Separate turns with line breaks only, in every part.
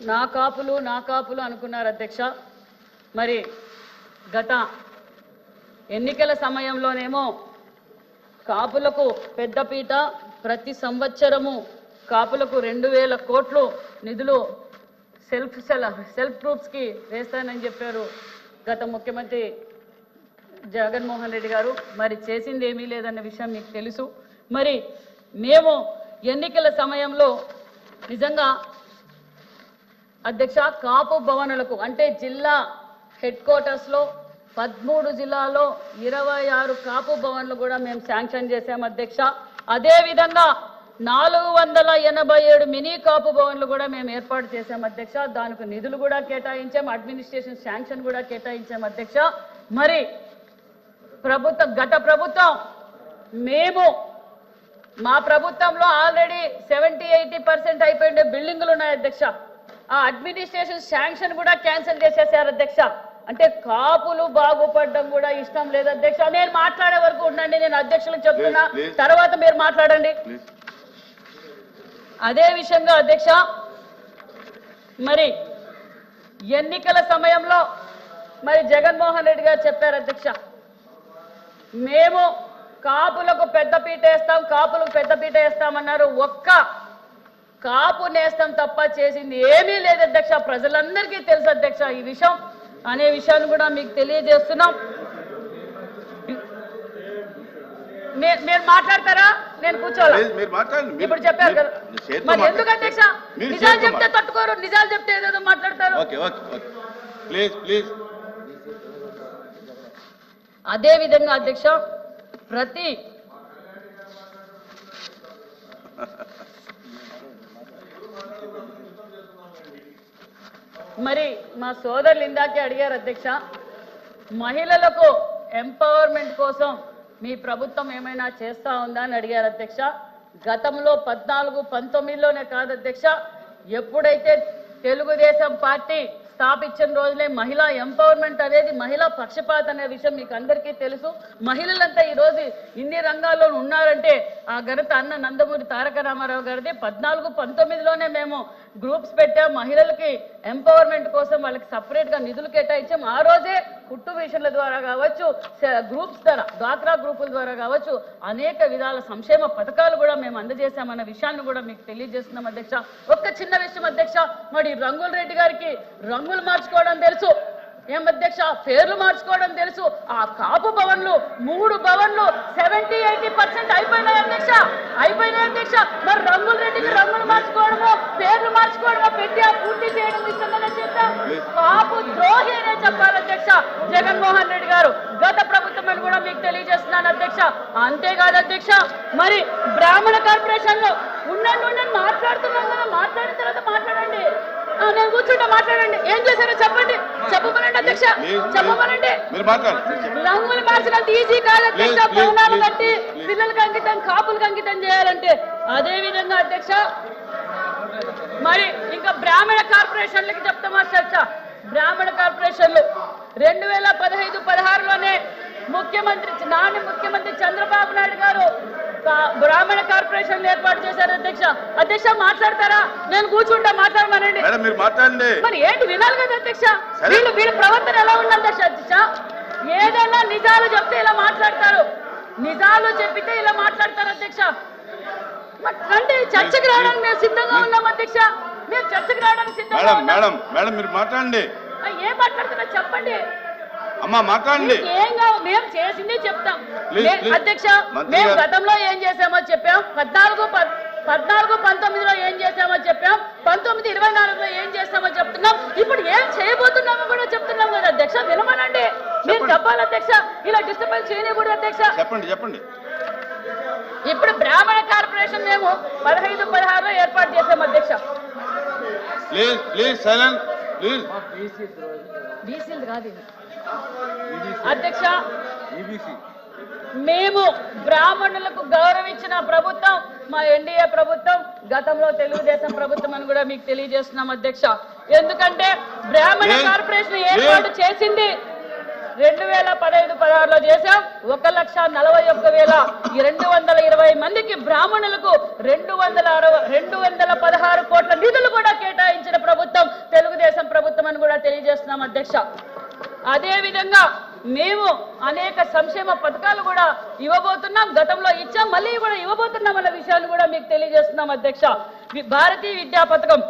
నా కాపులు నా కాపులు అనుకున్నారు అధ్యక్ష. మరి గత ఎన్నికల సమయంలోనేమో కాపులకు పెద్దపీట ప్రతి సంవత్సరము కాపులకు రెండు వేల కోట్లు నిధులు సెల్ఫ్ సెల్ సెల్ఫ్ గ్రూప్స్కి వేస్తానని చెప్పారు గత ముఖ్యమంత్రి జగన్మోహన్ రెడ్డి గారు. మరి చేసింది ఏమీ లేదన్న విషయం మీకు తెలుసు. మరి మేము ఎన్నికల సమయంలో నిజంగా అధ్యక్ష కాపు భవనులకు అంటే జిల్లా హెడ్ క్వార్టర్స్లో పదమూడు జిల్లాలో ఇరవై ఆరు కాపు భవన్లు కూడా మేము శాంక్షన్ చేసాం అధ్యక్ష. అదేవిధంగా నాలుగు వందల ఎనభై ఏడు మినీ కాపు భవన్లు కూడా మేము ఏర్పాటు చేసాం అధ్యక్ష. దానికి నిధులు కూడా కేటాయించాం అడ్మినిస్ట్రేషన్ శాంక్షన్ కూడా కేటాయించాం అధ్యక్ష. మరి ప్రభుత్వం గత ప్రభుత్వం మేము మా ప్రభుత్వంలో ఆల్రెడీ సెవెంటీ ఎయిటీ పర్సెంట్ అయిపోయిన బిల్డింగులు ఉన్నాయి అధ్యక్ష. ఆ అడ్మినిస్ట్రేషన్ శాంక్షన్ కూడా క్యాన్సిల్ చేసేసారు అధ్యక్ష. అంటే కాపులు బాగుపడడం కూడా ఇష్టం లేదు అధ్యక్ష. నేను మాట్లాడే వరకు ఉండండి నేను అధ్యక్షులకు చెప్తున్నా. తర్వాత మీరు మాట్లాడండి. అదే విషయంగా అధ్యక్ష మరి ఎన్నికల సమయంలో మరి జగన్మోహన్ రెడ్డి గారు చెప్పారు అధ్యక్ష. మేము కాపులకు పెద్దపీట వేస్తాం కాపులకు పెద్దపీట వేస్తామన్నారు. ఒక్క కాపు నేస్తం తప్ప చేసింది ఏమీ లేదు అధ్యక్ష. ప్రజలందరికీ తెలుసు అధ్యక్ష ఈ విషయం. అనే విషయాన్ని కూడా మీకు తెలియజేస్తున్నాం. మీరు మాట్లాడతారా? నేను కూర్చోవాలి? ఇప్పుడు చెప్పారు కదా.
మీరు.
ఎందుకు అధ్యక్ష? నిజాలు చెప్తే తట్టుకోరు. నిజాలు చెప్తే ఏదేదో మాట్లాడతారు. అదే విధంగా అధ్యక్ష ప్రతి మరి మా సోదరులు ఇందాకే అడిగారు అధ్యక్ష మహిళలకు ఎంపవర్మెంట్ కోసం మీ ప్రభుత్వం ఏమైనా చేస్తా ఉందా అని అడిగారు అధ్యక్ష. గతంలో పద్నాలుగు పంతొమ్మిదిలోనే కాదు అధ్యక్ష ఎప్పుడైతే తెలుగుదేశం పార్టీ స్థాపించిన రోజులే మహిళా ఎంపవర్మెంట్ అనేది మహిళా పక్షపాత అనే విషయం మీకు అందరికీ తెలుసు. మహిళలంతా ఈరోజు ఇన్ని రంగాల్లో ఉన్నారంటే ఆ ఘనత అన్న నందమూరి తారక రామారావు గారిది. పద్నాలుగు పంతొమ్మిదిలోనే మేము గ్రూప్స్ పెట్టాం. మహిళలకి ఎంపవర్మెంట్ కోసం వాళ్ళకి సపరేట్గా నిధులు కేటాయించాం. ఆ రోజే కుట్టు మిషన్ల ద్వారా కావచ్చు గ్రూప్స్ ద్వారా డ్వాక్రా గ్రూపుల ద్వారా కావచ్చు అనేక విధాల సంక్షేమ పథకాలు కూడా మేము అందజేశామన్న విషయాన్ని కూడా మీకు తెలియజేస్తున్నాం అధ్యక్ష. ఒక్క చిన్న విషయం అధ్యక్ష మరి రంగుల రెడ్డి గారికి రంగులు మార్చుకోవడం తెలుసు. ఏం అధ్యక్ష పేర్లు మార్చుకోవడం తెలుసు. ఆ కాపు భవన్లు మూడు భవన్లు సెవెంటీ ఎయిటీ పర్సెంట్ అయిపోయినాయి అధ్యక్ష. అయిపోయినాయి అధ్యక్ష. మరి రంగుల రెడ్డికి రంగులు మార్చుకోవడము పేర్లు మార్చుకోవడము పెట్టి ఆ పూర్తి చేయడం ఇష్టమనే చెప్తాం కాపు ద్రోహి అనే చెప్పాలి అధ్యక్ష. జగన్మోహన్ రెడ్డి గారు గత ప్రభుత్వం అని కూడా మీకు తెలియజేస్తున్నాను అధ్యక్ష. అంతేకాదు అధ్యక్ష మరి బ్రాహ్మణ కార్పొరేషన్లో ఉండండి ఉండండి మాట్లాడుతున్నాం కదా. మాట్లాడిన తర్వాత మాట్లాడండి. నేను కూర్చుంటే మాట్లాడండి. ఏం చేశారో చెప్పండి. అధ్యక్ష చెప్పమనండి. రంగులు మార్చినంత ఈజీ కాదు అధ్యక్ష కట్టి. పిల్లలకి అంకితం కాపులకు అంకితం చేయాలంటే అదే విధంగా అధ్యక్ష మరి ఇంకా బ్రాహ్మణ కార్పొరేషన్లకి చెప్తామా చర్చ బ్రాహ్మణ కార్పొరేషన్లు రెండు వేల పదహైదు పదహారులోనే ముఖ్యమంత్రి నాని ముఖ్యమంత్రి చంద్రబాబు నాయుడు గారు బ్రాహ్మణ కార్పొరేషన్లు ఏర్పాటు చేశారు అధ్యక్ష. అధ్యక్ష మాట్లాడతారా? నేను కూర్చుంటా మాట్లాడమనండి.
మీరు మాట్లాడండి.
మరి ఏంటి వినాలి కదా అధ్యక్ష. వీళ్ళు వీళ్ళ ప్రవర్తన ఎలా ఉంది అధ్యక్ష అధ్యక్ష? ఏదైనా నిజాలు చెప్తే ఇలా మాట్లాడతారు. నిజాలు చెప్పితే ఇలా మాట్లాడతారు అధ్యక్ష. రండి చర్చకు రావడానికి మేము సిద్ధంగా ఉన్నాం అధ్యక్ష. మేము చర్చకు రావడానికి సిద్ధంగా
మేడం మేడం మేడం మీరు మాట్లాడండి.
ఏం మాట్లాడుతున్నా చెప్పండి.
అమ్మా
ఏం కావు మేము చేసింది చెప్తాం. అధ్యక్ష మేము. గతంలో ఏం చేసామో చెప్పాం. పద్నాలుగు పద్- పద్నాలుగు పంతొమ్మిదిలో ఏం చేసామో చెప్పాం. పంతొమ్మిది ఇరవై నాలుగులో ఏం చేస్తామో చెప్తున్నాం. ఇప్పుడు ఏం చేయబోతున్నామో కూడా చెప్తున్నాం కదా అధ్యక్ష. వినమనండి. మీరు. చెప్పాలి అధ్యక్ష. ఇలా డిస్టర్బెన్స్ చేయకూడదు అధ్యక్ష.
చెప్పండి చెప్పండి.
ఇప్పుడు బ్రాహ్మణ కార్పొరేషన్ మేము పదహైదు పదహారులో ఏర్పాటు చేసాం అధ్యక్ష.
Please please silent please.
బీసీలు కాదు. అధ్యక్ష మేము బ్రాహ్మణులకు గౌరవించిన ప్రభుత్వం మా ఎన్డీఏ ప్రభుత్వం గతంలో తెలుగుదేశం ప్రభుత్వం అని కూడా మీకు తెలియజేస్తున్నాం అధ్యక్ష. ఎందుకంటే బ్రాహ్మణ కార్పొరేషన్ ఏర్పాటు చేసింది. రెండు వేల పదహైదు పదహారులో చేశాం. ఒక లక్ష నలభై ఒక్క వేల రెండు వందల ఇరవై మందికి బ్రాహ్మణులకు రెండు వందల అరవై రెండు వందల పదహారు కోట్ల నిధులు కూడా కేటాయించిన ప్రభుత్వం తెలియజేస్తున్నాం అధ్యక్ష. అదేవిధంగా మేము అనేక సంక్షేమ పథకాలు కూడా ఇవ్వబోతున్నాం. గతంలో ఇచ్చాం మళ్ళీ కూడా ఇవ్వబోతున్నాం అన్న విషయాన్ని కూడా మీకు తెలియజేస్తున్నాం అధ్యక్ష. భారతీయ విద్యా పథకం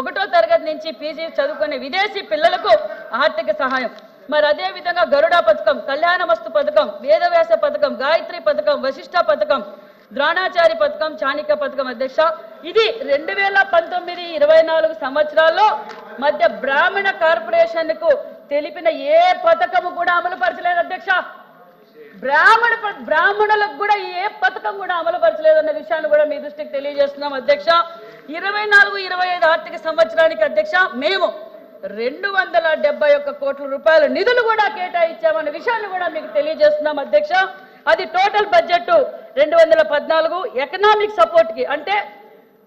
ఒకటో తరగతి నుంచి పీజీ చదువుకునే విదేశీ పిల్లలకు ఆర్థిక సహాయం. మరి అదే విధంగా గరుడ పథకం కళ్యాణమస్తు పథకం వేదవ్యాస పథకం గాయత్రి పథకం వశిష్ట పథకం ద్రోణాచారి పథకం చాణిక్య పథకం అధ్యక్ష. ఇది రెండు వేల పంతొమ్మిది ఇరవై నాలుగు సంవత్సరాల్లో మధ్య బ్రాహ్మణ కార్పొరేషన్కు తెలిపిన ఏ పథకము కూడా అమలు పరచలేదు అధ్యక్ష. బ్రాహ్మణ బ్రాహ్మణులకు కూడా ఏ పథకం కూడా అమలు పరచలేదన్న విషయాన్ని కూడా మీ దృష్టికి తెలియజేస్తున్నాం అధ్యక్ష. ఇరవై నాలుగు ఇరవై ఐదు ఆర్థిక సంవత్సరానికి అధ్యక్ష మేము రెండు వందల డెబ్బై ఒక్క కోట్ల రూపాయల నిధులు కూడా కేటాయించామన్న విషయాన్ని కూడా మీకు తెలియజేస్తున్నాం అధ్యక్ష. అది టోటల్ బడ్జెట్ రెండు వందల పద్నాలుగు ఎకనామిక్ సపోర్ట్కి అంటే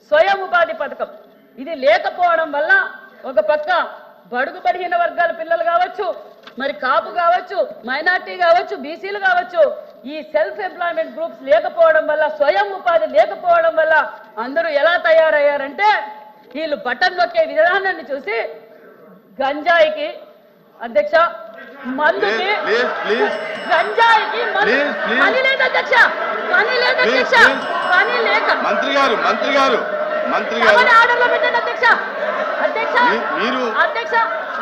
స్వయం ఉపాధి పథకం. ఇది లేకపోవడం వల్ల ఒక పక్క బడుగు బడిహీన వర్గాల పిల్లలు కావచ్చు మరి కాపు కావచ్చు మైనార్టీ కావచ్చు బీసీలు కావచ్చు ఈ సెల్ఫ్ ఎంప్లాయ్మెంట్ గ్రూప్స్ లేకపోవడం వల్ల స్వయం ఉపాధి లేకపోవడం వల్ల అందరూ ఎలా తయారయ్యారంటే వీళ్ళు బటన్ నొక్కే విధానాన్ని చూసి గంజాయికి అధ్యక్ష మందుకి గంజాయికి. పని లేదు అధ్యక్ష. పని లేదు అధ్యక్ష. పని లేక
మంత్రి గారు మంత్రి గారు మంత్రి గారు.
తమని ఆర్డర్లో పెట్టండి అధ్యక్ష.
మీరు-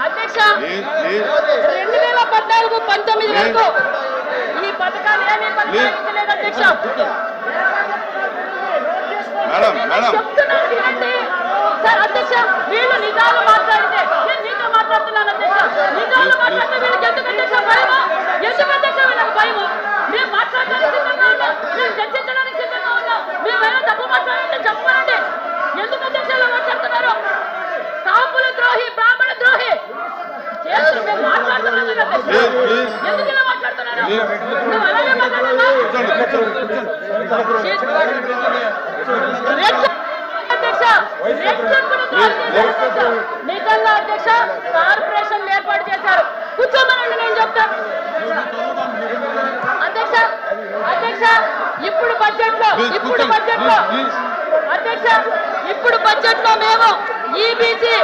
అధ్యక్ష రెండు వేల పద్నాలుగు పంతొమ్మిది. వరకు ఈ పథకాలు ఏమీ కొనసాగించలేదు అధ్యక్ష.
Madam madam.
చెప్తున్నాను వినండి. సార్ అధ్యక్ష వీళ్ళు నిజాలు మాట్లాడితే నేను మీతో మాట్లాడుతున్నాను అధ్యక్ష. నిజాలు మాట్లాడితే వీళ్ళకి ఎందుకు అధ్యక్ష భయము? ఎందుకు అధ్యక్ష వీళ్ళకి భయము? మేము మాట్లాడడానికి సిద్ధంగా ఉన్నాం. మేము చర్చించడానికి సిద్ధంగా ఉన్నాం. మేమైనా తప్పు మాట్లాడంటే చెప్పనండి ఎందుకు అధ్యక్ష ఇలా మాట్లాడుతున్నారు? కాపుల ద్రోహి బ్రాహ్మణ ద్రోహి. చేస్తూ మేము మాట్లాడుతున్నాం ఎందుకు ఇలా మాట్లాడుతున్నారు. నువ్వు అలాగే అధ్యక్ష. నిజంగా కార్పొరేషన్ ఏర్పాటు చేశారు. కూర్చోమనండి నేను చెప్తా. అధ్యక్ష అధ్యక్ష ఇప్పుడు
బడ్జెట్లో
ఇప్పుడు.
బడ్జెట్లో.
అధ్యక్ష ఇప్పుడు బడ్జెట్లో మేము ఈబీసీ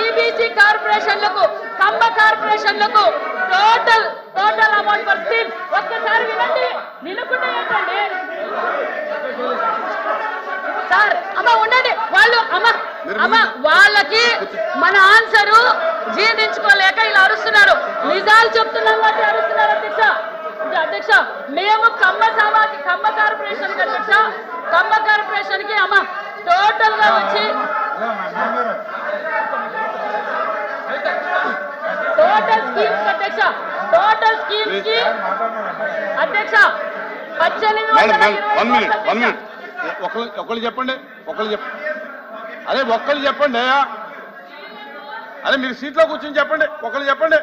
ఈబీసీ కార్పొరేషన్లకు Kamma కార్పొరేషన్లకు total total amount for scheme ఒక్కసారి వినండి వినకుండా ఏంటండి? సార్ అమ్మ ఉండండి వాళ్ళు అమ్మ అమ్మ వాళ్ళకి మన ఆన్సరు జీర్ణించుకోలేక ఇలా అరుస్తున్నారు. నిజాలు చెప్తున్నాం కాబట్టి అరుస్తున్నారు అధ్యక్ష. అధ్యక్ష మేము కమ్మ సమాజ కమ్మ కార్పొరేషన్ అధ్యక్ష. కమ్మ కార్పొరేషన్కి అమ్మ టోటల్గా వచ్చి టోటల్ స్కీమ్స్ అధ్యక్ష టోటల్ స్కీమ్స్కి అధ్యక్ష
ఒకళ్ళు ఒకళ్ళు చెప్పండి ఒకళ్ళు చెప్పండి అరే ఒక్కళ్ళు చెప్పండి అరే మీరు సీట్లో కూర్చొని చెప్పండి ఒకళ్ళు చెప్పండి.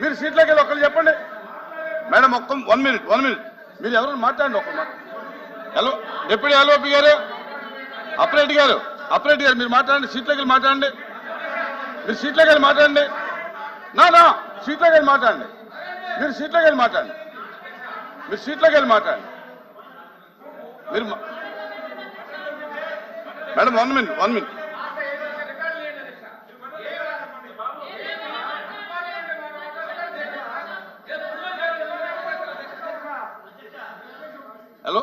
మీరు సీట్లోకి వెళ్ళి ఒకళ్ళు చెప్పండి. మేడం ఒక్క వన్ మినిట్ వన్ మినిట్ మీరు ఎవరు మాట్లాడండి ఒక్క మాట. హలో డిప్యూటీ ఎల్ఓపి గారు? అపరేట్ గారు? అపరేట్ గారు మీరు మాట్లాడండి సీట్లోకి వెళ్ళి మాట్లాడండి. మీరు సీట్లోకి వెళ్ళి మాట్లాడండి. నా నా సీట్లోకి వెళ్ళి మాట్లాడండి. మీరు సీట్లోకి వెళ్ళి మాట్లాడండి. మీరు సీట్లోకి వెళ్ళి మాట్లాడండి. మీరు madam one minute one minute. Hello?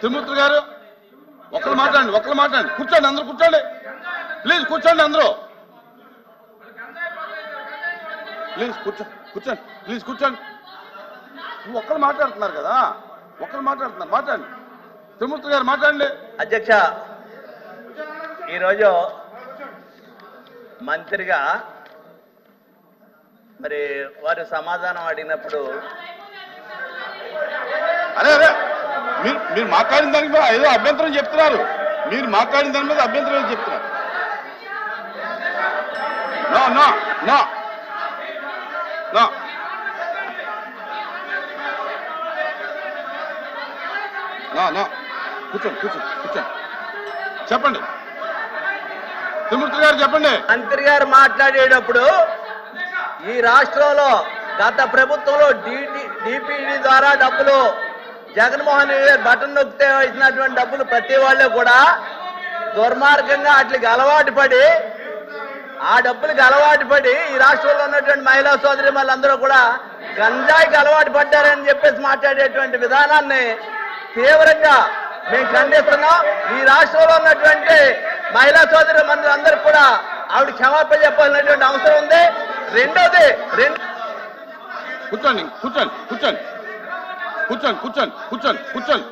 Tirumurthy garu ఒకరు మాట్లాడండి ఒకరు మాట్లాడండి. కూర్చోండి అందరూ కూర్చోండి. ప్లీజ్ కూర్చోండి అందరూ. ప్లీజ్ కూర్చో కూర్చోండి ప్లీజ్ కూర్చోండి. నువ్వు ఒక్కరు మాట్లాడుతున్నారు కదా? ఒక్కరు మాట్లాడుతున్నారు మాట్లాడండి. తిరుమూర్తి గారు మాట్లాడండి.
అధ్యక్ష ఈరోజు మంత్రిగా మరి వారు సమాధానం అడిగినప్పుడు
అరే అరే మీరు మీరు మాట్లాడిన దానికి మీద ఏదో అభ్యంతరం చెప్తున్నారు. మీరు మాట్లాడిన దాని మీద అభ్యంతరం చెప్తున్నారు. నో నో నో నో కూర్చోండి కూర్చోండి కూర్చోండి చెప్పండి. తిరుమూర్తి గారు చెప్పండి.
మంత్రి గారు మాట్లాడేటప్పుడు ఈ రాష్ట్రంలో గత ప్రభుత్వంలో డిటి డిపిడి ద్వారా డబ్బులు జగన్మోహన్ రెడ్డి గారు బటన్ నొక్కితే ఇచ్చినటువంటి డబ్బులు ప్రతి వాళ్ళు కూడా దుర్మార్గంగా వాటికి అలవాటు పడి ఆ డబ్బులకు అలవాటు పడి ఈ రాష్ట్రంలో ఉన్నటువంటి మహిళా సోదరి వాళ్ళందరూ కూడా గంజాయికి అలవాటు పడ్డారని చెప్పేసి మాట్లాడేటువంటి విధానాన్ని తీవ్రంగా మేము ఖండిస్తున్నాం. ఈ రాష్ట్రంలో ఉన్నటువంటి మహిళా సోదరి అందరు కూడా ఆవిడ క్షమాపణ చెప్పాలన్నటువంటి అవసరం ఉంది. రెండోది రెండు
కూర్చోండి కూర్చోండి కూర్చోండి. కూర్చోండి కూర్చోండి కూర్చోండి కూర్చోండి.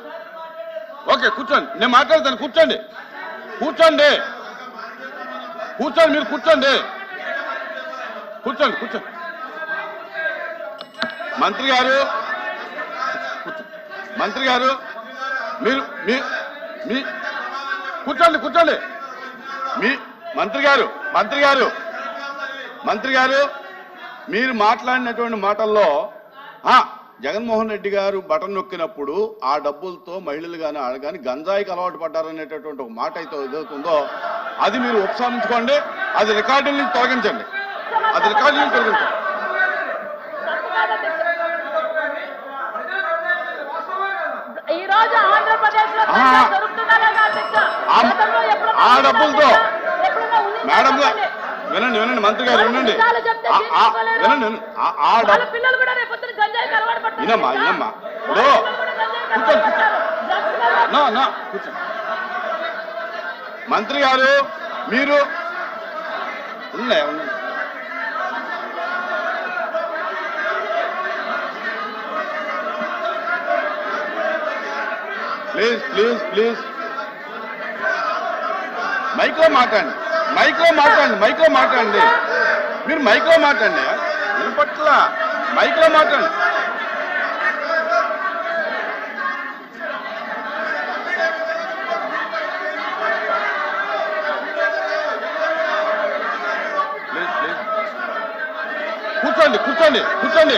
ఓకే కూర్చోండి. నేను మాట్లాడతాను కూర్చోండి. కూర్చోండి. కూర్చోండి మీరు కూర్చోండి. కూర్చోండి కూర్చోండి. మంత్రి గారు మంత్రి గారు మీరు మీ మీ కూర్చోండి కూర్చోండి. మీ మంత్రి గారు మంత్రి గారు మంత్రి గారు మీరు మాట్లాడినటువంటి మాటల్లో జగన్మోహన్ రెడ్డి గారు బటన్ నొక్కినప్పుడు ఆ డబ్బులతో మహిళలు కానీ ఆడ కానీ గంజాయికి అలవాటు పడ్డారనేటటువంటి ఒక మాట అయితే ఎదుగుతుందో అది మీరు ఉపసంహరించుకోండి అది రికార్డుల నుంచి తొలగించండి. అది రికార్డుల నుంచి తొలగించండి
ఈ రోజు ఆంధ్రప్రదేశ్లో
ఆ.
దొరుకుతుందా లేదా అధ్యక్ష
ఆ-
గతంలో ఎప్పుడన్నా
ఆ
ఉందా
డబ్బులతో మేడం గారు. వినండి వినండి మంత్రి గారు వినండి. ఆ- ఆ-. వినండి. ఆ- ఆ డబ్బు
గంజాయికి అలవాటు పడతారు
వినమ్మా,
తెలుసా?
వినమ్మా.
వాళ్ళ
ఓ.
పిల్లలు కూడా గంజాయికి
కూర్చో,
అలవాటు పడతారు. డ్రగ్స్కి అలవాటు
నా నా కూర్చో మంత్రి గారు మీరు ఉన్నాయి ఉన్నాయి ప్లీజ్ ప్లీజ్ ప్లీజ్. మైక్లో మాట్లాడండి. మైక్లో మాట్లాడండి మైక్లో మాట్లాడండి. మీరు మైక్లో మాట్లాడండి వినపట్ల మైక్లో మాట్లాడండి. కూర్చోండి కూర్చోండి కూర్చోండి.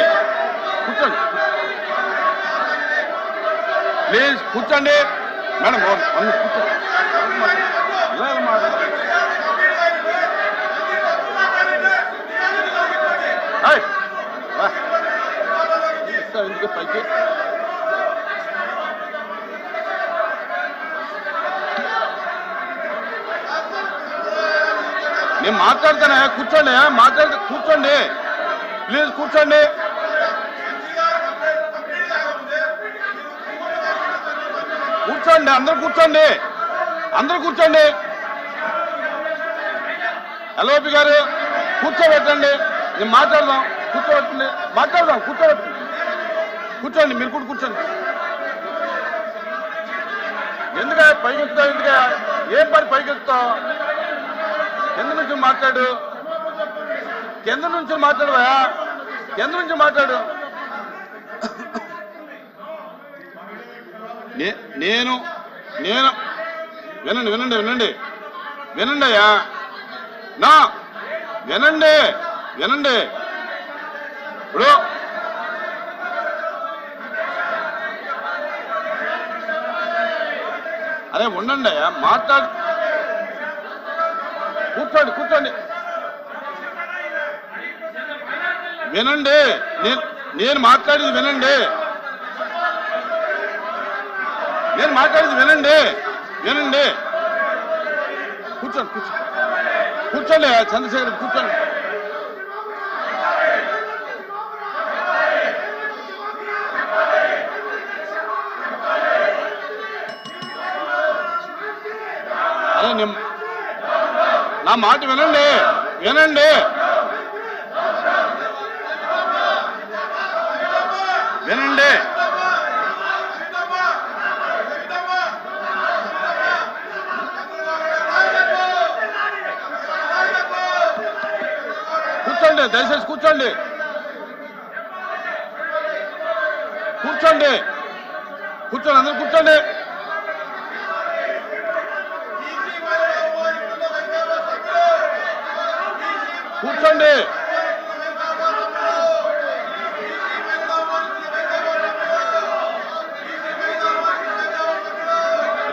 కూర్చోండి. ప్లీజ్ కూర్చోండి. మేడం కూర్చోండి ఎందుకు పైకి నేను మాట్లాడతానే? కూర్చోండి మాట్లాడితే కూర్చోండి. ప్లీజ్ కూర్చోండి. కూర్చోండి అందరు కూర్చోండి. అందరు కూర్చోండి. ఎల్ఓపి గారు కూర్చోబెట్టండి. నేను మాట్లాడదాం. కూర్చోబెట్టండి. మాట్లాడదాం కూర్చోబెట్టండి. కూర్చోండి మీరు కూడా కూర్చోండి. ఎందుక పైకెత్తుతావు ఎందుక? ఏం పని పైకెత్తుతావు? కింద నుంచి మాట్లాడు. కింద నుంచి మాట్లాడవా కింద నుంచి మాట్లాడు నే- నేను నేను. వినండి వినండి వినండి. వినండి అయ్యా. నా. వినండి వినండి. ఇప్పుడు. అరే ఉండండి అయ్యా. మాట్లాడు. కూర్చోండి కూర్చోండి. వినండి. నేను నేను మాట్లాడేది వినండి. నేను మాట్లాడేది వినండి. వినండి. కూర్చోండి కూర్చోండి. కూర్చోండి చంద్రశేఖర్ కూర్చోండి. అదే నా మాట వినండి. వినండి. కూర్చోండి దయచేసి కూర్చోండి. కూర్చోండి. కూర్చోండి అందరూ కూర్చోండి. కూర్చోండి.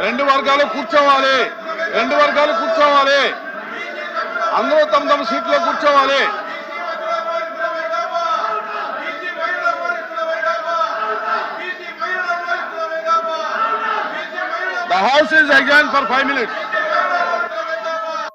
రెండు వర్గాలు కూర్చోవాలి రెండు వర్గాలు కూర్చోవాలి. అందరూ తమ తమ సీట్లో కూర్చోవాలి. The house is adjourned for five minutes.